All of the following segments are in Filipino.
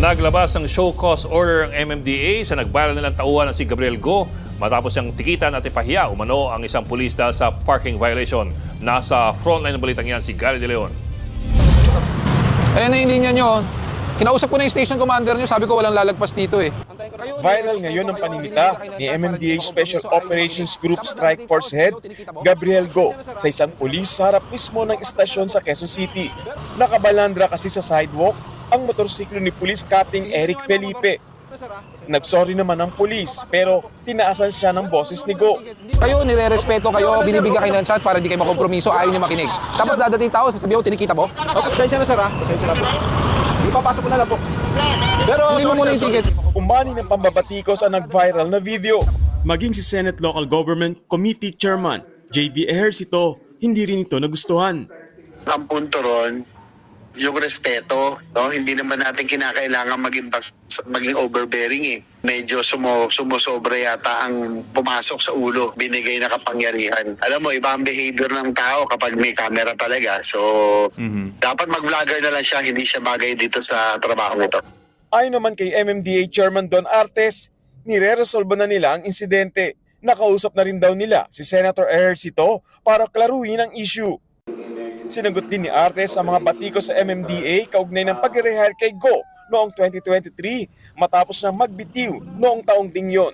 Naglabas ng show cause order ang MMDA sa nagbaral nilang tauhan ng si Gabriel Go matapos niyang tikitan at ipahiya umano ang isang pulis dahil sa parking violation. Nasa frontline ng balitang yan si Gary De Leon. Ayan na yung linya nyo. Kinausap ko na yung station commander nyo, sabi ko walang lalagpas dito eh. Viral ngayon ang paninita ni MMDA Special Operations Group Strike Force Head Gabriel Go sa isang pulis sa harap mismo ng istasyon sa Quezon City. Nakabalandra kasi sa sidewalk ang motorsiklo ni Police Captain Eric Felipe. Nagsorry naman ang pulis pero tinaasan siya ng boses ni Go. Kayo, nire-respeto kayo, binibigyan kayo ng chance para hindi kayo makompromiso, ayaw nyo makinig. Tapos dadating tao, sasabihin ko, tinikita mo? Okay, pasensya na sir ha. Pasensya na po. Ipapasok ko na lang po. Pero Hindi mo muna yung ticket. Umani ng pambabatikos ang nag-viral na video. Maging si Senate Local Government Committee Chairman JB Ejercito, hindi rin ito nagustuhan. ang punto ron, yung respeto, no? Hindi naman natin kinakailangan maging bas- maging overbearing eh. Medyo sumo, sumusobra yata ang pumasok sa ulo, binigay na kapangyarihan. Alam mo, iba ang behavior ng tao kapag may camera talaga. So, dapat mag-vlogger na lang siya, hindi siya bagay dito sa trabaho nito. Ayon naman kay MMDA Chairman Don Artes, nire-resolve na nila ang insidente. Nakausap na rin daw nila si Senator Ejercito para klaruhin ang issue. Sinagot din ni Artes ang mga batiko sa MMDA kaugnay ng pag-rehire kay Go noong 2023 matapos na magbitiw noong taong ding yon.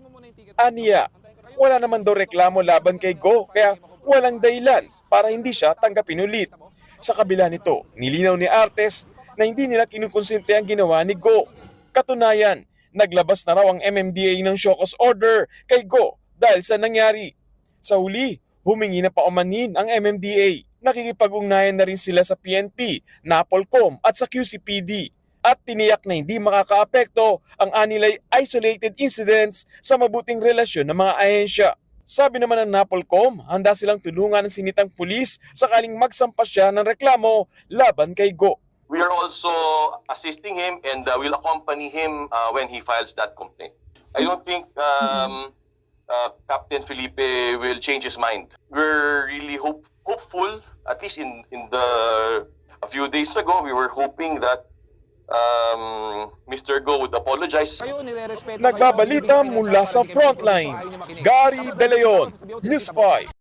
Aniya, wala naman daw reklamo laban kay Go kaya walang dahilan para hindi siya tanggapin ulit. Sa kabila nito, nilinaw ni Artes na hindi nila kinukonsente ang ginawa ni Go. Katunayan, naglabas na raw ang MMDA ng cause order kay Go dahil sa nangyari. Sa huli, humingi na paumanhin ang MMDA. Nakikipag-ugnayan na rin sila sa PNP, NAPOLCOM at sa QCPD at tiniyak na hindi makakaapekto ang anilay isolated incidents sa mabuting relasyon ng mga ahensya. Sabi naman ng NAPOLCOM, handa silang tulungan ng sinitang pulis sakaling magsampa siya ng reklamo laban kay Go. We are also assisting him and uh, will accompany him uh, when he files that complaint. I don't think um, uh, Captain Felipe will change his mind. We're really hope, hopeful, at least in, in the a few days ago, we were hoping that um, Mr. Go would apologize. Nagbabalita mula sa frontline. Gary De Leon, News tinikita mo. 5.